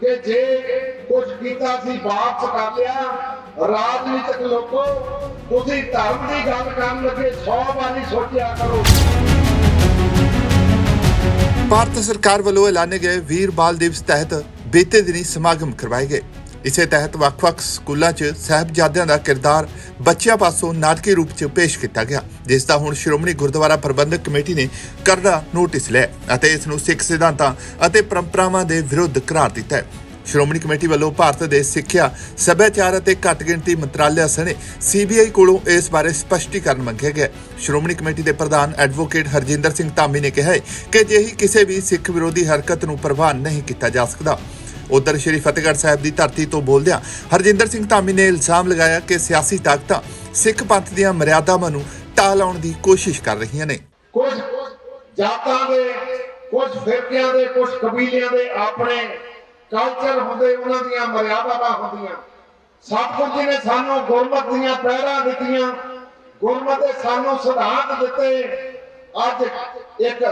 ਕਿ ਜੇ ਕੁਝ ਕੀਤਾ ਸੀ ਵਾਪਸ ਕਰ ਲਿਆ। ਰਾਜਨੀਤਿਕ ਲੋਕੋ, ਤੁਸੀਂ ਧਰਮ ਦੀ ਗੱਲ ਕਰਨ ਲੱਗੇ 100 ਵਾਰੀ ਸੋਚਿਆ ਕਰੋ। ਭਾਰਤ ਸਰਕਾਰ ਵੱਲੋਂ ਐਲਾਨੇ ਗਏ ਵੀਰ ਬਾਲ ਦਿਵਸ ਤਹਿਤ ਬੀਤੇ ਦਿਨੀ ਸਮਾਗਮ ਕਰਵਾਏ ਗਏ। ਇਸੇ ਤਹਿਤ ਵੱਖ-ਵੱਖ ਸਕੂਲਾਂ 'ਚ ਸਾਹਿਬਜ਼ਾਦਿਆਂ ਦਾ ਕਿਰਦਾਰ ਬੱਚਿਆਂ ਪਾਸੋਂ ਨਾਟਕੀ ਰੂਪ 'ਚ ਪੇਸ਼ ਕੀਤਾ ਗਿਆ, ਜਿਸ ਦਾ ਹੁਣ ਸ਼੍ਰੋਮਣੀ ਗੁਰਦੁਆਰਾ ਪ੍ਰਬੰਧਕ ਕਮੇਟੀ ਨੇ ਕਰੜਾ ਨੋਟਿਸ ਲਿਆ ਅਤੇ ਇਸ ਨੂੰ ਸਿੱਖ ਸਿਧਾਂਤਾਂ ਅਤੇ ਪਰੰਪਰਾਵਾਂ ਦੇ ਵਿਰੁੱਧ ਕਰਾਰ ਦਿੱਤਾ ਹੈ। ਸ਼੍ਰੋਮਣੀ ਕਮੇਟੀ ਵੱਲੋਂ ਭਾਰਤ ਦੇ ਸਿੱਖਿਆ, ਸੱਭਿਆਚਾਰ ਅਤੇ ਘੱਟ ਗਿਣਤੀ ਮੰਤਰਾਲਿਆ ਸਣੇ ਸੀਬੀਆਈ ਕੋਲੋਂ ਇਸ ਬਾਰੇ ਸਪਸ਼ਟੀਕਰਨ ਮੰਗਿਆ ਗਿਆ। ਸ਼੍ਰੋਮਣੀ ਕਮੇਟੀ ਦੇ ਪ੍ਰਧਾਨ ਐਡਵੋਕੇਟ ਹਰਜਿੰਦਰ ਸਿੰਘ ਧਾਮੀ ਨੇ ਕਿਹਾ ਹੈ ਕਿ ਅਜਿਹੀ ਕਿਸੇ ਵੀ ਸਿੱਖ ਵਿਰੋਧੀ ਹਰਕਤ ਨੂੰ ਪ੍ਰਵਾਨ ਨਹੀਂ ਕੀਤਾ ਜਾ ਸਕਦਾ। ਉਧਰ ਸ਼੍ਰੀ ਫਤਿਹਗੜ੍ਹ ਸਾਹਿਬ ਦੀ ਧਰਤੀ ਤੋਂ ਬੋਲਦਿਆਂ ਹਰਜਿੰਦਰ ਸਿੰਘ ਧਾਮੀ ਨੇ ਇਲਜ਼ਾਮ ਲਗਾਇਆ ਕਿ ਸਿਆਸੀ ਤਾਕਤਾਂ ਸਿੱਖ ਪੰਥ ਦੀਆਂ ਮਰਿਆਦਾਵਾਂ ਨੂੰ ਢਾਹ ਲਾਉਣ ਦੀ ਕੋਸ਼ਿਸ਼ ਕਰ ਰਹੀਆਂ ਨੇ। ਕੁਝ ਜਾਤਾਂ ਦੇ, ਕੁਝ ਫਿਰਕਿਆਂ ਦੇ, ਕੁਝ ਕਬੀਲਿਆਂ ਦੇ ਆਪਣੇ ਕਲਚਰ ਹੁੰਦੇ, ਉਹਨਾਂ ਦੀਆਂ ਮਰਿਆਦਾਵਾਂ ਹੁੰਦੀਆਂ। ਸਤਿਗੁਰੂ ਜੀ ਨੇ ਸਾਨੂੰ ਗੁਰਮਤ ਦੀਆਂ ਪਹਿਰਾਂ ਦਿੱਤੀਆਂ, ਗੁਰਮਤ ਦੇ ਸਾਨੂੰ ਸਿਧਾਂਤ ਦਿੱਤੇ। ਅੱਜ ਇੱਕ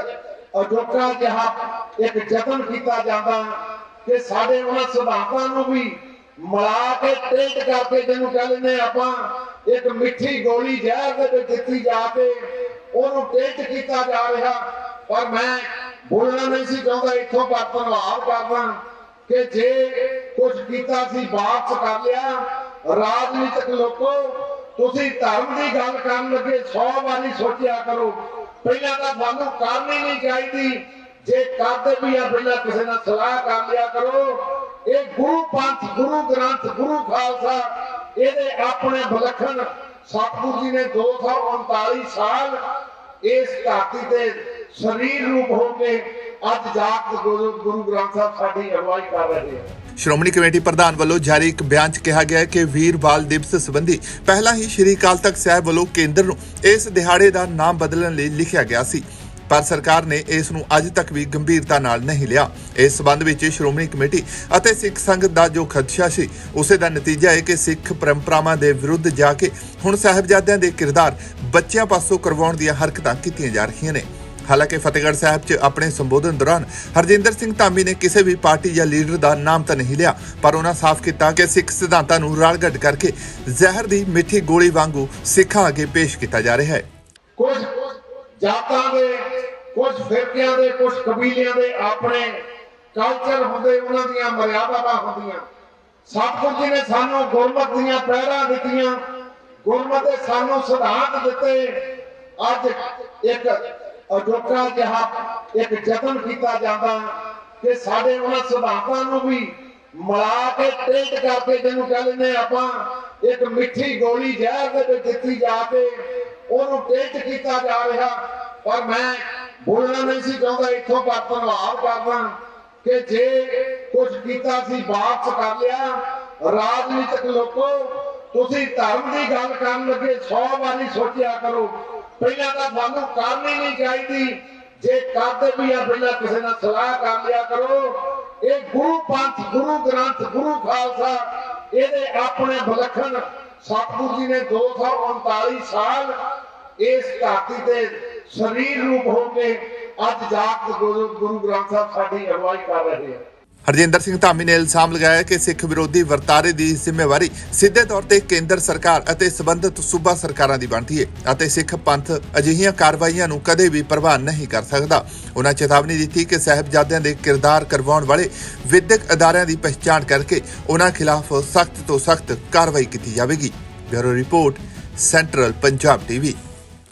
ਅਜੋਕਾ ਜਿਹਾ ਇੱਕ ਯਤਨ ਕੀਤਾ ਜਾਂਦਾ। ਕਿ ਸਾਡੇ ਉਹਨਾਂ ਸਿਧਾਂਤਾਂ ਨੂੰ ਵੀ ਮਿਲਾ ਕੇ ਟੇਟ ਕਰਕੇ ਜਿਹਨੂੰ ਕਹਿੰਦੇ ਆਪਾਂ, ਇੱਕ ਮਿੱਠੀ ਗੋਲੀ ਜ਼ਹਿਰ ਦੇ ਵਿੱਚ ਦਿੱਤੀ ਜਾ ਕੇ ਉਹਨੂੰ ਟੇਟ ਕੀਤਾ ਜਾ ਰਿਹਾ। ਪਰ ਮੈਂ ਬੋਲਣਾ ਨਹੀਂ ਸੀ ਚਾਹੁੰਦਾ, ਇੱਥੋਂ ਪਰ ਧੰਨਵਾਦ ਕਰਦਾ ਕਿ ਜੇ ਕੁਝ ਕੀਤਾ ਸੀ ਵਾਪਸ ਕਰ ਲਿਆ। ਰਾਜਨੀਤਿਕ ਲੋਕੋ, ਤੁਸੀਂ ਧਰਮ ਦੀ ਗੱਲ ਕਰਨ ਲੱਗੇ 100 ਵਾਰੀ ਸੋਚਿਆ ਕਰੋ। ਪਹਿਲਾਂ ਤਾਂ ਤੁਹਾਨੂੰ ਕਰਨੀ ਨਹੀਂ ਚਾਹੀਦੀ। ਜੇ ਕਰਦੇ ਵੀ ਆ ਕਿਸੇ ਨਾਲ ਸਲਾਹ ਕਰ ਕਰੋ, ਇਹ ਗੁਰੂ ਪੰਥ, ਗੁਰੂ ਗ੍ਰੰਥ, ਗੁਰੂ ਖਾਲਸਾ, ਇਹਦੇ ਆਪਣੇ ਵਿਲੱਖਣ ਸਤਿਗੁਰੂ ਜੀ ਨੇ 239 ਸਾਲ ਇਸ ਧਰਤੀ ਤੇ ਸਰੀਰ ਰੂਪ ਹੋ ਕੇ ਅੱਜ ਜਾਗ ਗੁਰੂ ਗੁਰੂ ਗ੍ਰੰਥ ਸਾਹਿਬ ਸਾਡੀ ਅਗਵਾਈ ਕਰ ਰਹੇ ਹਨ ਸ਼੍ਰੋਮਣੀ ਕਮੇਟੀ ਪ੍ਰਧਾਨ ਵੱਲੋਂ ਜਾਰੀ ਇੱਕ ਬਿਆਨ 'ਚ ਕਿਹਾ ਗਿਆ ਹੈ ਕਿ ਵੀਰ ਬਾਲ ਦਿਵਸ ਸੰਬੰਧੀ ਪਹਿਲਾਂ ਹੀ ਸ਼੍ਰੀ ਅਕਾਲ ਤਖਤ ਸਾਹਿਬ ਵੱਲੋਂ ਕੇਂਦਰ ਨੂੰ ਇਸ ਦਿਹਾੜੇ ਦਾ ਨਾਮ ਬਦਲਣ ਲਈ ਲਿਖਿਆ ਗਿਆ ਸੀ। ਪਰ ਸਰਕਾਰ ਨੇ ਇਸ ਨੂੰ ਅੱਜ ਤੱਕ ਵੀ ਗੰਭੀਰਤਾ ਨਾਲ ਨਹੀਂ ਲਿਆ। ਇਸ ਸਬੰਧ ਵਿੱਚ ਸ਼੍ਰੋਮਣੀ ਕਮੇਟੀ ਅਤੇ ਸਿੱਖ ਸੰਗਤ ਦਾ ਜੋ ਖਦਸ਼ਾ ਸੀ ਉਸੇ ਦਾ ਨਤੀਜਾ ਹੈ ਕਿ ਸਿੱਖ ਪਰੰਪਰਾਵਾਂ ਦੇ ਵਿਰੁੱਧ ਜਾ ਕੇ ਹੁਣ ਸਾਹਿਬਜ਼ਾਦਿਆਂ ਦੇ ਕਿਰਦਾਰ ਬੱਚਿਆਂ ਪਾਸੋਂ ਕਰਵਾਉਣ ਦੀਆਂ ਹਰਕਤਾਂ ਕੀਤੀਆਂ ਜਾ ਰਹੀਆਂ ਨੇ। ਹਾਲਾਂਕਿ ਫਤਿਹਗੜ੍ਹ ਸਾਹਿਬ 'ਚ ਆਪਣੇ ਸੰਬੋਧਨ ਦੌਰਾਨ ਹਰਜਿੰਦਰ ਸਿੰਘ ਧਾਮੀ ਨੇ ਕਿਸੇ ਵੀ ਪਾਰਟੀ ਜਾਂ ਲੀਡਰ ਦਾ ਨਾਮ ਤਾਂ ਨਹੀਂ ਲਿਆ, ਪਰ ਉਹਨਾਂ ਸਾਫ਼ ਕੀਤਾ ਕਿ ਸਿੱਖ ਸਿਧਾਂਤਾਂ ਨੂੰ ਰਲਗੱਡ ਕਰਕੇ ਜ਼ਹਿਰ ਦੀ ਮਿੱਠੀ ਗੋਲੀ ਵਾਂਗੂ ਸਿੱਖਾਂ ਅੱਗੇ ਪੇਸ਼ ਕੀਤਾ ਜਾ ਰਿਹਾ ਹੈ। ਕੁਝ ਜਾਤਾਂ ਦੇ ਕੁਝ ਫਿਰਕਿਆਂ ਦੇ ਕੁਝ ਕਬੀਲਿਆਂ ਦੇ ਆਪਣੇ ਕਲਚਰ ਹੁੰਦੇ, ਉਹਨਾਂ ਦੀਆਂ ਮਰਿਆਦਾਵਾਂ ਹੁੰਦੀਆਂ। ਸਤਿਗੁਰੂ ਜੀ ਨੇ ਸਾਨੂੰ ਗੁਰਮਤ ਦੀਆਂ ਪਹਿਰਾਂ ਦਿੱਤੀਆਂ, ਗੁਰਮਤ ਦੇ ਸਾਨੂੰ ਸਿਧਾਂਤ ਦਿੱਤੇ। ਅੱਜ ਇੱਕ ਅਜੋਕਾ ਜਿਹਾ ਇੱਕ ਯਤਨ ਕੀਤਾ ਜਾਂਦਾ ਕਿ ਸਾਡੇ ਉਹਨਾਂ ਸਿਧਾਂਤਾਂ ਨੂੰ ਵੀ ਮਿਲਾ ਕੇ ਟੇਟ ਕਰਕੇ ਜਿਹਨੂੰ ਕਹਿ ਲੈਂਦੇ ਆਪਾਂ, ਇੱਕ ਮਿੱਠੀ ਗੋਲੀ ਜ਼ਹਿਰ ਦੇ ਵਿੱਚ ਦਿੱਤੀ ਜਾ ਕੇ ਉਹਨੂੰ ਟੇਟ ਕੀਤਾ ਜਾ ਰਿਹਾ। ਪਰ ਮੈਂ ਬੋਲਣਾ ਨਹੀਂ ਸੀ ਚਾਹੁੰਦਾ, ਇੱਥੋਂ ਪਰ ਧੰਨਵਾਦ ਕਰਦਾ ਕਿ ਜੇ ਕੁਝ ਕੀਤਾ ਸੀ, ਵਾਪਸ ਕਰ ਲਿਆ। ਰਾਜਨੀਤਿਕ ਲੋਕੋ, ਤੁਸੀਂ ਧਰਮ ਦੀ ਗੱਲ ਕਰਨ ਲੱਗੇ 100 ਵਾਰੀ ਸੋਚਿਆ ਕਰੋ। ਪਹਿਲਾਂ ਤਾਂ ਤੁਹਾਨੂੰ ਕਰਨੀ ਨਹੀਂ ਚਾਹੀਦੀ। ਜੇ ਕਰਦੇ ਵੀ ਆ, ਪਹਿਲਾਂ ਕਿਸੇ ਨਾਲ ਸਲਾਹ ਕਰ ਲਿਆ ਕਰੋ। ਇਹ ਗੁਰੂ ਪੰਥ, ਗੁਰੂ ਗ੍ਰੰਥ, ਗੁਰੂ ਖਾਲਸਾ, ਇਹਦੇ ਆਪਣੇ ਵਿਲੱਖਣ। ਸਤਿਗੁਰੂ ਜੀ ਨੇ 239 ਸਾਲ ਇਸ ਧਰਤੀ ਤੇ ਸਰੀਰ ਰੂਪ ਹੋ ਕੇ ਅੱਜ ਜਾਗ ਗੁਰੂ ਗ੍ਰੰਥ ਸਾਹਿਬ ਸਾਡੀ ਅਗਵਾਈ ਕਰ ਰਹੇ ਹਨ ਹਰਜਿੰਦਰ ਸਿੰਘ ਧਾਮੀ ਨੇ ਇਲਜ਼ਾਮ ਲਗਾਇਆ ਕਿ ਸਿੱਖ ਵਿਰੋਧੀ ਵਰਤਾਰੇ ਦੀ ਜ਼ਿੰਮੇਵਾਰੀ ਸਿੱਧੇ ਤੌਰ ਤੇ ਕੇਂਦਰ ਸਰਕਾਰ ਅਤੇ ਸਬੰਧਤ ਸੂਬਾ ਸਰਕਾਰਾਂ ਦੀ ਬਣਦੀ ਹੈ ਅਤੇ ਸਿੱਖ ਪੰਥ ਅਜਿਹੀਆਂ ਕਾਰਵਾਈਆਂ ਨੂੰ ਕਦੇ ਵੀ ਪ੍ਰਵਾਨ ਨਹੀਂ ਕਰ ਸਕਦਾ। ਉਹਨਾਂ ਚੇਤਾਵਨੀ ਦਿੱਤੀ ਕਿ ਸਾਹਿਬਜ਼ਾਦਿਆਂ ਦੇ ਕਿਰਦਾਰ ਕਰਵਾਉਣ ਵਾਲੇ ਵਿਦਿਅਕ ਅਦਾਰਿਆਂ ਦੀ ਪਛਾਣ ਕਰਕੇ ਉਹਨਾਂ ਖਿਲਾਫ ਸਖਤ ਤੋਂ ਸਖਤ ਕਾਰਵਾਈ ਕੀਤੀ ਜਾਵੇਗੀ। Bureau report, central Punjab TV.